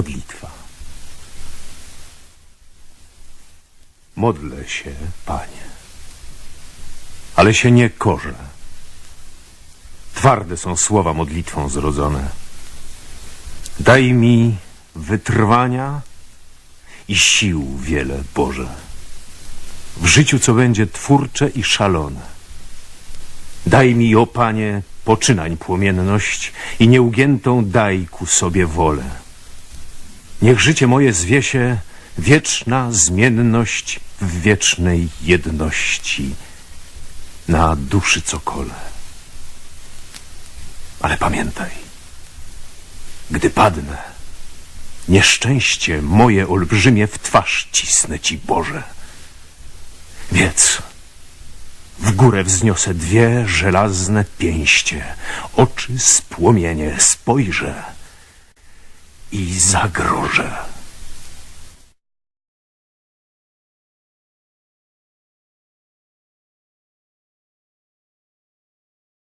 modlitwa. Modlę się, Panie, ale się nie korzę. Twarde są słowa modlitwą zrodzone. Daj mi wytrwania i sił wiele, Boże. W życiu, co będzie twórcze i szalone. Daj mi, o Panie, poczynań płomienność i nieugiętą daj ku sobie wolę. Niech życie moje zwie się wieczna zmienność w wiecznej jedności na duszy cokole. Ale pamiętaj, gdy padnę, nieszczęście moje olbrzymie w twarz cisnę Ci, Boże. Wiedz, w górę wzniosę dwie żelazne pięście, oczy z płomienie spojrzę i zagrożę.